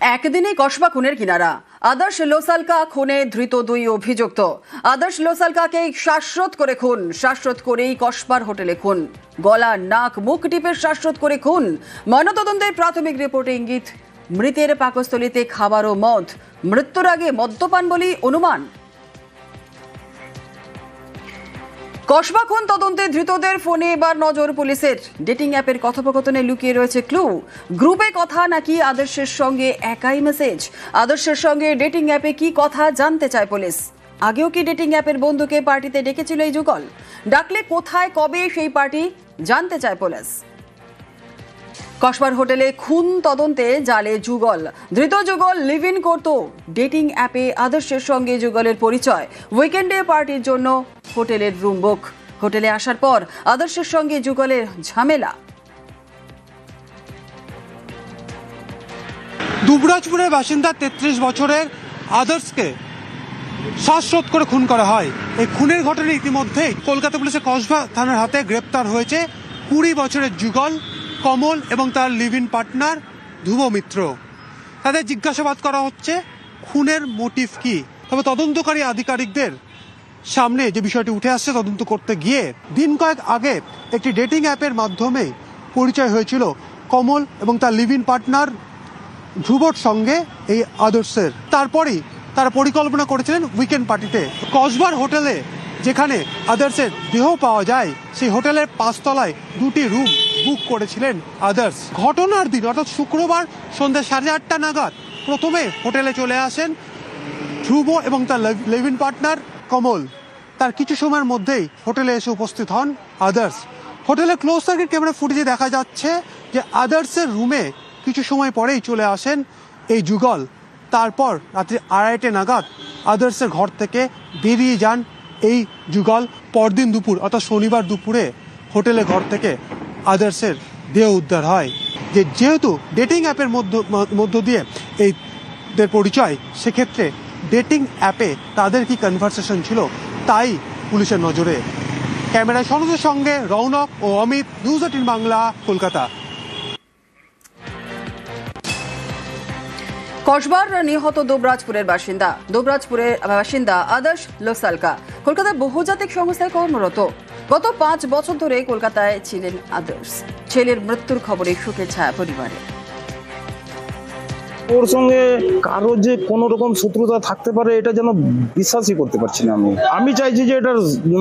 একদিনে কসবা খুনের কিনারা। আদর্শ লোসালকা খুনে ধৃত দুই অভিযুক্ত। আদর্শ লোসালকাকে শ্বাসরোধ করে খুন। শ্বাসরোধ করেই কসবার হোটেলে খুন। গলা, নাক, মুখ টিপে শ্বাসরোধ করে খুন। ময়নতদন্তের প্রাথমিক রিপোর্টে ইঙ্গিত, মৃতের পাকস্থলিতে খাবার ও মদ। মৃত্যুর আগে মদ্যপান বলেই অনুমান। কসবা খুন তদন্তে ধৃতদের ফোনে এবার নজর পুলিশের। ডেটিং অ্যাপের কথোপকথনে লুকিয়ে রয়েছে ক্লু। গ্রুপে কথা নাকি আদর্শের সঙ্গে একাই মেসেজ? আদর্শের সঙ্গে ডেটিং অ্যাপে কি কথা জানতে চায় পুলিশ? আগেও কি ডেটিং অ্যাপের বন্ধুকে পার্টিতে ডেকেছিল এই যুগল? ডাকলে কোথায়, কবে সেই পার্টি? জানতে চায় পুলিশ। কসবার হোটেলে খুন তদন্তে জালে যুগল। ধৃত যুগল লিভ ইন করত। ডেটিং অ্যাপে আদর্শের সঙ্গে যুগলের পরিচয়। উইকেন্ডে পার্টির জন্য হোটেলের রুম বুক। হোটেলে আসার পর আদর্শের সঙ্গে যুগলের ঝামেলা। দুবরাজপুরের বাসিন্দা তেত্রিশ বছরের আদার্সকে শ্বাসরোধ করে খুন করা হয়। এই খুনের ঘটনা ইতিমধ্যে কলকাতা পুলিশের কসবা থানার হাতে গ্রেপ্তার হয়েছে। কুড়ি বছরের যুগল কমল এবং তার live in partner Dhruba Mitra তাদের জিজ্ঞাসাবাদ করা হচ্ছে, খুনের মোটিভ কি? তবে তদন্তকারী আধিকারিকদের সামনে যে বিষয়টি উঠে আসছে তদন্ত করতে গিয়ে দিন কয়েক আগে একটি ডেটিং অ্যাপের মাধ্যমে পরিচয় হয়েছিল কমল এবং তার লিভ ইন পার্টনার ধ্রুবর সঙ্গে এই আদর্শের। তারপরেই তারা পরিকল্পনা করেছিলেন উইকেন্ড পার্টিতে। কসবার হোটেলে যেখানে আদার্সের দেহ পাওয়া যায়, সেই হোটেলের পাঁচতলায় দুটি রুম বুক করেছিলেন আদার্স ঘটনার দিন, অর্থাৎ শুক্রবার সন্ধ্যা সাড়ে আটটা নাগাদ প্রথমে হোটেলে চলে আসেন ধ্রুব এবং তার লেভিন পার্টনার কমল। তার কিছু সময়ের মধ্যেই হোটেলে এসে উপস্থিত হন আদার্স হোটেলে ক্লোজ সার্কিট ক্যামেরা ফুটেজে দেখা যাচ্ছে যে আদার্সের রুমে কিছু সময় পরেই চলে আসেন এই যুগল। তারপর রাত্রি আড়াইটে নাগাদ আদার্সের ঘর থেকে বেরিয়ে যান এই যুগল পরদিন দুপুর, অর্থাৎ শনিবার দুপুরে হোটেলে ঘর থেকে আদার্সের দেহ উদ্ধার হয়। যে যেহেতু ডেটিং অ্যাপের মধ্য মধ্য দিয়ে এই পরিচয়, সেক্ষেত্রে ডেটিং অ্যাপে তাদের কি কনভারসেশন ছিল, তাই পুলিশের নজরে। ক্যামেরায় সনদের সঙ্গে রৌনক ও অমিত নিউজ বাংলা, কলকাতা। কসবার নিহত দোবরাজপুরের বাসিন্দা। দোবরাজপুরের বাসিন্দা আদর্শ লোসালকা। কলকাতার বহুজাতিক সংস্থায় কর্মরত। গত পাঁচ বছর ধরে কলকাতায় ছিলেন আদর্শ। ছেলের মৃত্যুর খবরে শোকের ছায়া পরিবারে। ওর সঙ্গে কারও যে কোন রকম শত্রুতা থাকতে পারে এটা যেন বিশ্বাসই করতে পারছি না আমি। আমি চাইছি যে এটার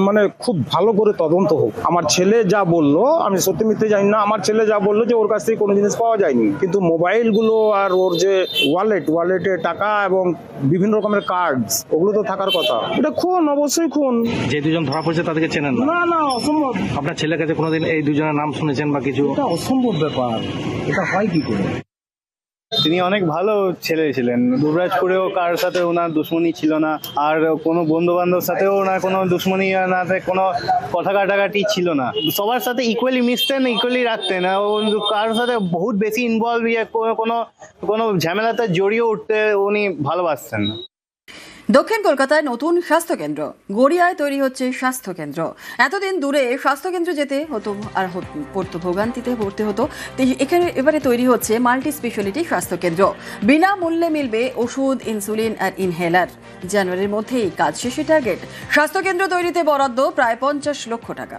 মানে খুব ভালো করে তদন্ত হোক। আমার ছেলে যা বলল আমি সত্যি মিথ্যে জানি না আমার ছেলে যা বলল যে ওর কাছ থেকে কোনো জিনিস পাওয়া যায়নি। কিন্তু মোবাইলগুলো আর ওর যে ওয়ালেট ওয়ালেটে টাকা এবং বিভিন্ন রকমের কার্ডস ওগুলো তো থাকার কথা। এটা খুন অবশ্যই খুন। যে দুজন ধরা পড়েছে তাদেরকে চেনেন না? না না অসম্ভব। আপনার ছেলের কাছে কোনোদিন এই দুজনের নাম শুনেছেন বা কিছু? এটা অসম্ভব ব্যাপার। এটা হয় কি করে? তিনি অনেক ভালো ছেলে ছিলেন। দুবরাজপুরেও কার সাথে ওনার দুশ্মনী ছিল না, আর কোনো বন্ধু বান্ধব সাথেও ওনার কোনো দুশ্মনী না কোনো কথা কাটাকাটি ছিল না। সবার সাথে ইকুয়ালি মিশতেন ইকুয়ালি রাখতেন কার সাথে বহুত বেশি ইনভলভ ইয়ে কোনো- কোনো কোনো ঝামেলাতে জড়িয়ে উঠতে উনি ভালোবাসতেন। না দক্ষিণ কলকাতায় নতুন স্বাস্থ্যকেন্দ্র। গড়িয়ায় তৈরি হচ্ছে স্বাস্থ্যকেন্দ্র। এতদিন দূরে স্বাস্থ্যকেন্দ্র যেতে হতো আর পড়তো, ভোগান্তিতে পড়তে হতো। এখানে এবারে তৈরি হচ্ছে মাল্টি স্পেশালিটি স্বাস্থ্যকেন্দ্র। বিনামূল্যে মিলবে ওষুধ, ইনসুলিন আর ইনহেলার। জানুয়ারির মধ্যেই কাজ শেষে টার্গেট। স্বাস্থ্যকেন্দ্র তৈরিতে বরাদ্দ প্রায় পঞ্চাশ লক্ষ টাকা।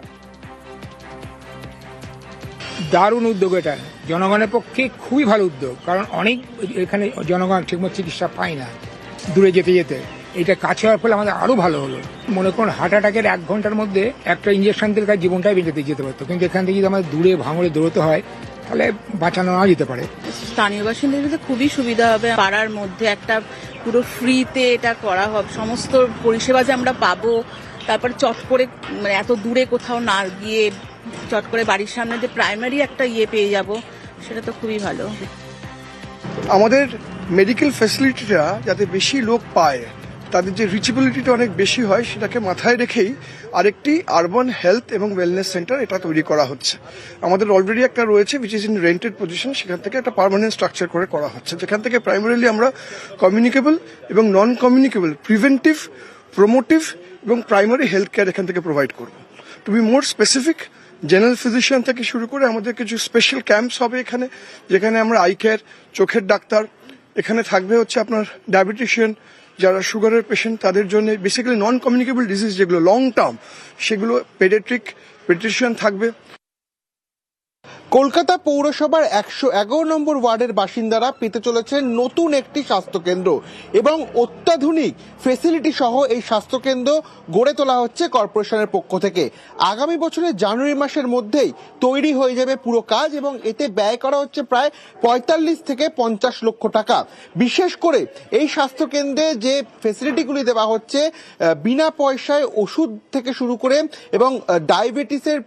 দারুণ উদ্যোগ এটা। জনগণের পক্ষে খুবই ভালো উদ্যোগ। কারণ অনেক এখানে জনগণ ঠিকমতো চিকিৎসা পায় না দূরে যেতে যেতে। এটা কাছে হওয়ার ফলে আমাদের আরও ভালো হলো। মনে করুন হার্ট অ্যাটাকের এক ঘণ্টার মধ্যে একটা ইঞ্জেকশন দিলে তার জীবনটাই বেঁচে যেতে পারতো। কিন্তু এখান থেকে যদি আমাদের দূরে ভাঙড়ে দৌড়তে হয় তাহলে বাঁচানো না যেতে পারে। স্থানীয় বাসিন্দাদের তো খুবই সুবিধা হবে। পাড়ার মধ্যে একটা পুরো ফ্রিতে এটা করা হবে। সমস্ত পরিষেবা যে আমরা পাবো তারপর চট করে মানে এত দূরে কোথাও না গিয়ে চট করে বাড়ির সামনে যে প্রাইমারি একটা ইয়ে পেয়ে যাব সেটা তো খুবই ভালো। আমাদের মেডিকেল ফ্যাসিলিটিটা যাতে বেশি লোক পায় তাদের যে রিচেবিলিটিটা অনেক বেশি হয়, সেটাকে মাথায় রেখেই আরেকটি আরবান হেলথ এবং ওয়েলনেস সেন্টার এটা তৈরি করা হচ্ছে। আমাদের অলরেডি একটা রয়েছে which is in rented position সেখান থেকে একটা পারমানেন্ট স্ট্রাকচার করে করা হচ্ছে। যেখান থেকে প্রাইমারিলি আমরা কমিউনিকেবল এবং নন কমিউনিকেবল প্রিভেন্টিভ প্রমোটিভ এবং প্রাইমারি হেলথ কেয়ার এখান থেকে প্রোভাইড করব। To be more specific general physician থেকে শুরু করে আমাদের কিছু স্পেশাল ক্যাম্পস হবে এখানে, যেখানে আমরা আই কেয়ার চোখের ডাক্তার, এখানে থাকবে হচ্ছে আপনার ডায়াবেটিশিয়ান যারা সুগারের পেশেন্ট তাদের জন্য বেসিক্যালি নন কমিউনিকেবল ডিজিজ যেগুলো লং টার্ম সেগুলো পেডেট্রিক পেডিয়াট্রিশিয়ান থাকবে। কলকাতা পৌরসভার একশো এগারো নম্বর ওয়ার্ডের বাসিন্দারা পেতে চলেছেন নতুন একটি স্বাস্থ্যকেন্দ্র এবং অত্যাধুনিক ফেসিলিটি সহ এই স্বাস্থ্যকেন্দ্র গড়ে তোলা হচ্ছে কর্পোরেশনের পক্ষ থেকে। আগামী বছরের জানুয়ারি মাসের মধ্যেই তৈরি হয়ে যাবে পুরো কাজ এবং এতে ব্যয় করা হচ্ছে প্রায় পঁয়তাল্লিশ থেকে পঞ্চাশ লক্ষ টাকা। বিশেষ করে এই স্বাস্থ্যকেন্দ্রে যে ফেসিলিটিগুলি দেওয়া হচ্ছে বিনা পয়সায় ওষুধ থেকে শুরু করে এবং ডায়াবেটিসের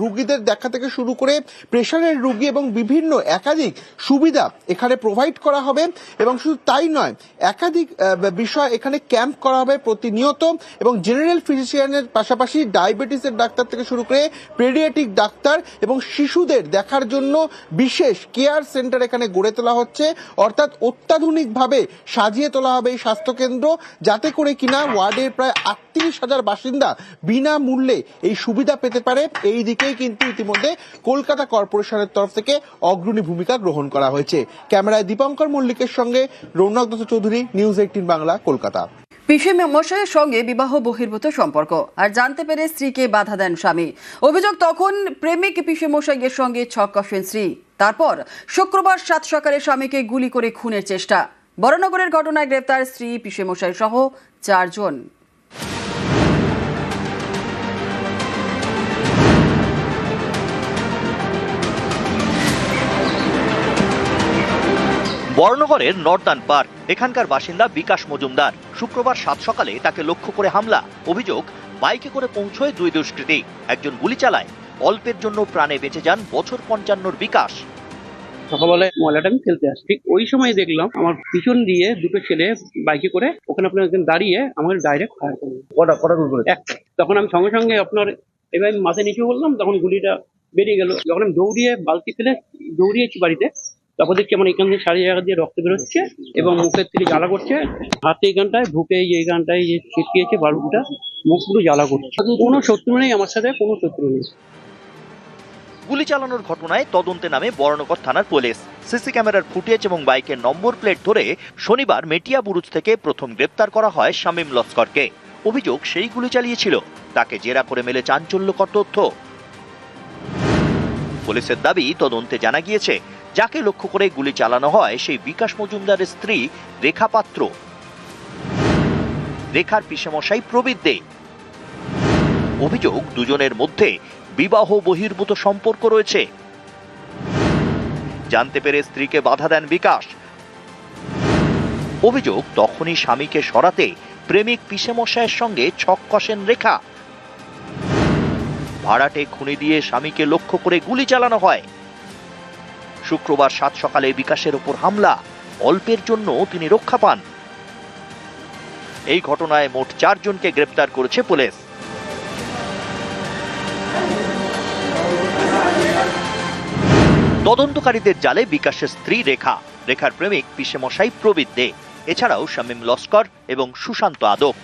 রুগীদের দেখা থেকে শুরু করে প্রেশারের রুগী এবং বিভিন্ন একাধিক সুবিধা এখানে প্রোভাইড করা হবে এবং শুধু তাই নয়, একাধিক বিষয় এখানে ক্যাম্প করা হবে প্রতিনিয়ত এবং জেনারেল ফিজিশিয়ানের পাশাপাশি ডায়াবেটিসের ডাক্তার থেকে শুরু করে পেডিয়াটিক ডাক্তার এবং শিশুদের দেখার জন্য বিশেষ কেয়ার সেন্টার এখানে গড়ে তোলা হচ্ছে। অর্থাৎ অত্যাধুনিকভাবে সাজিয়ে তোলা হবে এই স্বাস্থ্যকেন্দ্র, যাতে করে কিনা ওয়ার্ডের প্রায় আটত্রিশ হাজার বাসিন্দা বিনামূল্যে এই সুবিধা পেতে পারে। এই দিকেই কিন্তু ইতিমধ্যে কলকাতা কর্পোরেশনের তরফ থেকে অগ্রণী ভূমিকা গ্রহণ করা হয়েছে। ক্যামেরায় দীপঙ্কর মল্লিকের সঙ্গে রৌনক দত্ত চৌধুরী, নিউজ এইটিন বাংলা, কলকাতা। পিসে মশাইয়ের সঙ্গে বিবাহ বহির্ভূত সম্পর্ক। আর জানতে পেরে স্ত্রীকে বাধা দেন স্বামী। অভিযোগ তখন প্রেমিক পিসে মশাইয়ের সঙ্গে ছক কষেন স্ত্রী। তারপর শুক্রবার সাত সকালে স্বামীকে গুলি করে খুনের চেষ্টা। বড়নগরের ঘটনায় গ্রেপ্তার স্ত্রী, পিসে মশাই সহ চারজন। বর্ণগরের নর্দান পার্ক। এখানকার বাসিন্দা বিকাশ মজুমদার শুক্রবার সাত সকালে তাকে লক্ষ্য করে হামলা। অভিযোগ বাইকে করে পৌঁছয় দুই দুষ্কৃতী। একজন গুলি চালায় অল্পের জন্য প্রাণে বেঁচে যান বছর পঞ্চান্নর বিকাশ। সকালবেলায় ময়লাটা আমি ফেলতে আসি ঠিক ওই সময় দেখলাম আমার পিছন দিয়ে দুটো ছেলে বাইকে করে ওখানে আপনার একজন দাঁড়িয়ে আমার ডাইরেক্ট ফায়ার করল কটা কটা গুলি তখন আমি সঙ্গে সঙ্গে আপনার এবার আমি মাথায় নিচু করলাম তখন গুলিটা বেরিয়ে গেল। যখন আমি দৌড়িয়ে বালতি ফেলে দৌড়িয়েছি বাড়িতে তারপর দেখছি আমার এখান থেকে সারি জায়গা দিয়ে রক্ত বেরোচ্ছে এবং মুখের থেকে জ্বালা করছে। হাতে এইখানটায় বুকে এই এইখানটায় যে ছিটকিয়েছে বালুটা, মুখ পুরো জ্বালা করছে। কোনো শত্রু নেই আমার সাথে, কোনো শত্রু নেই। গুলি চালানোর ঘটনায় তদন্তে নামে বর্ণগর থানার পুলিশ। সিসি ক্যামেরার ফুটেজ এবং বাইকের নম্বর প্লেট ধরে শনিবার মেটিয়া বুরুজ থেকে প্রথম গ্রেপ্তার করা হয় শামীম লস্করকে। অভিযোগ সেই গুলি চালিয়েছিল। তাকে জেরা করে মেলে চাঞ্চল্যকর তথ্য। পুলিশের দাবি, তদন্তে জানা গিয়েছে যাকে লক্ষ্য করে গুলি চালানো হয়, সেই বিকাশ মজুমদারের স্ত্রী রেখা পাত্র। রেখার পিসেমশাই প্রবীর দে। অভিযোগ, দুজনের মধ্যে বিবাহ বহির্ভূত সম্পর্ক রয়েছে। জানতে পেরে স্ত্রীকে বাধা দেন বিকাশ। অভিযোগ, তখনই স্বামীকে সরাতে প্রেমিক পিসেমশায়ের সঙ্গে ছক কষেন রেখা। ভাড়াটে খুনি দিয়ে স্বামীকে লক্ষ্য করে গুলি চালানো হয়। শুক্রবার সাত সকালে বিকাশের ওপর হামলা, অল্পের জন্য তিনি রক্ষা পান। এই ঘটনায় মোট চারজনকে গ্রেপ্তার করেছে পুলিশ। তদন্তকারীদের জালে বিকাশের স্ত্রী রেখা। রেখার প্রেমিক পিসেমশাই প্রবীর দে। এছাড়াও শামীম লস্কর এবং সুশান্ত আদক।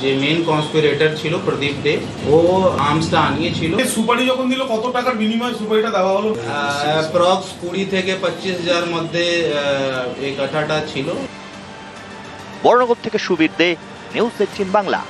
যে মেন কনস্পিরেটর ছিল প্রদীপ দে ও আর্মসটা আনিয়েছিল। সুপারি যখন দিল কত টাকার বিনিময়ে সুপারিটা দেওয়া হলো? অ্যাপ্রক্স কুড়ি থেকে পঁচিশ হাজার মধ্যে আহ, এই কথাটা ছিল। বর্ণগর থেকে সুবীর দে নিউজ এইটিন বাংলা।